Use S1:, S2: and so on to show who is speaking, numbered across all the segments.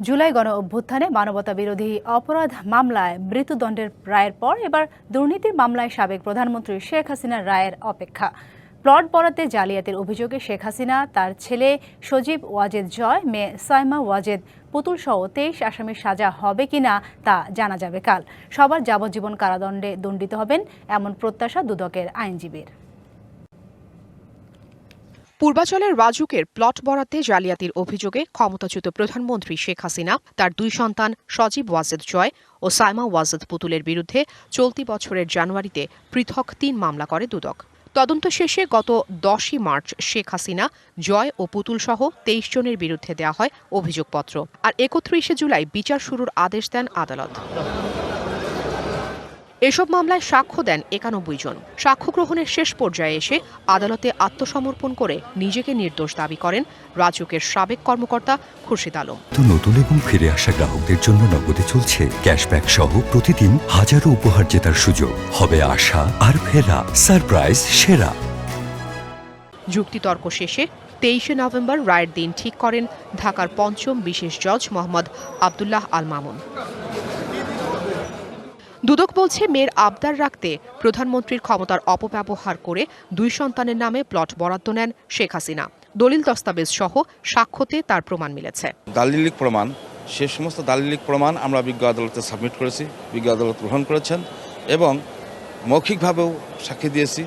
S1: জুলাই গণ অভ্যুত্থানে মানবতা বিরোধী অপরাধ মামলায় মৃত্যুদণ্ডের রায়ের পর এবার দুর্নীতির মামলায় সাবেক প্রধানমন্ত্রী শেখ হাসিনার রায়ের অপেক্ষা। প্লট বরাতে জালিয়াতির অভিযোগে শেখ হাসিনা, তার ছেলে সজীব ওয়াজেদ জয়, মেয়ে সাইমা ওয়াজেদ পুতুল সহ তেইশ আসামির সাজা হবে কিনা তা জানা যাবে কাল। সবার যাবজ্জীবন কারাদণ্ডে দণ্ডিত হবেন এমন প্রত্যাশা দুদকের আইনজীবীর।
S2: পূর্বাচলের রাজুকের প্লট বরাতে জালিয়াতির অভিযোগে ক্ষমতাচ্যুত প্রধানমন্ত্রী শেখ হাসিনা, তার দুই সন্তান সজীব ওয়াজেদ জয় ও সাইমা ওয়াজেদ পুতুলের বিরুদ্ধে চলতি বছরের জানুয়ারিতে পৃথক তিন মামলা করে দুদক। তদন্ত শেষে গত দশই মার্চ শেখ হাসিনা, জয় ও পুতুল সহ তেইশ জনের বিরুদ্ধে দেওয়া হয় অভিযোগপত্র। আর একত্রিশে জুলাই বিচার শুরুর আদেশ দেন আদালত। এসব মামলায় সাক্ষ্য দেন একানব্বই জন। সাক্ষ্য গ্রহণের শেষ পর্যায়ে এসে আদালতে আত্মসমর্পণ করে নিজেকে নির্দোষ দাবি করেন রাজুকের সাবেক কর্মকর্তা খুরশিদ আলম।
S3: নতুন এবং ফিরে আসা গ্রাহকদের জন্য নগদে চলছে ক্যাশব্যাক সহ প্রতিদিন হাজারো উপহার জেতার সুযোগ। হবে আশা আর ফেরা সারপ্রাইজ সেরা।
S2: যুক্তিতর্ক শেষে তেইশে নভেম্বর রায়ের দিন ঠিক করেন ঢাকার পঞ্চম বিশেষ জজ মোহাম্মদ আবদুল্লাহ আল মামুন। দুদক বলছে, মেয়ের আবদার রাখতে প্রধানমন্ত্রীর ক্ষমতার অপব্যবহার করে দুই সন্তানের নামে প্লট বরাদ্দ নেন শেখ হাসিনা। দলিল দস্তাবেজ সহ সাক্ষ্যতে তার প্রমাণ মিলেছে।
S4: দালিলিক প্রমাণ, সে সমস্ত দালিলিক প্রমাণ আমরা বিজ্ঞ আদালতে সাবমিট করেছি, বিজ্ঞ আদালত গ্রহণ করেছেন এবং মৌখিকভাবেও সাক্ষী দিয়েছি,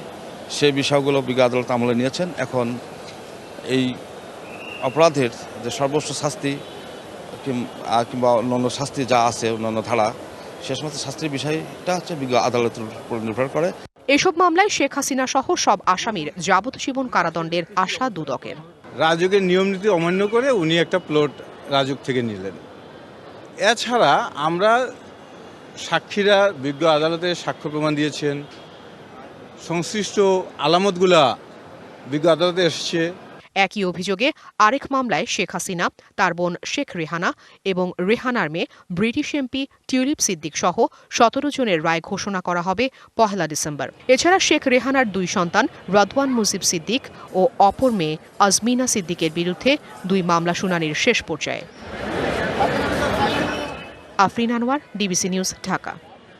S4: সে বিষয়গুলো বিজ্ঞ আদালত আমলে নিয়েছেন। এখন এই অপরাধের যে সর্বোচ্চ শাস্তি কিংবা অন্যান্য শাস্তি যা আছে, অন্যান্য ধারা সে সমস্ত শাস্তির বিষয়টা হচ্ছে বিজ্ঞ আদালতের উপর নির্ভর করে।
S2: এসব মামলায় শেখ হাসিনা সহ সব আসামির যাবজ্জীবন কারাদণ্ডের আশা দুদকের।
S5: রাজুকের নিয়ম নীতি অমান্য করে উনি একটা প্লট রাজুক থেকে নিলেন। এছাড়া আমরা সাক্ষীরা বিজ্ঞ আদালতে সাক্ষ্য প্রমাণ দিয়েছেন। সংশ্লিষ্ট আলামতগুলা বিজ্ঞ আদালতে এসেছে।
S2: একই অভিযোগে আরেক মামলায় শেখ হাসিনা, তার বোন শেখ রেহানা এবং রেহানার মেয়ে ব্রিটিশ এমপি টিউলিপ সিদ্দিক সহ সতেরো জনের রায় ঘোষণা করা হবে পহেলা ডিসেম্বর। এছাড়া শেখ রেহানার দুই সন্তান রদওয়ান মুজিব সিদ্দিক ও অপর মেয়ে আজমিনা সিদ্দিকের বিরুদ্ধে দুই মামলা শুনানির শেষ পর্যায়ে। Afrin Anwar, DBC news, Dhaka.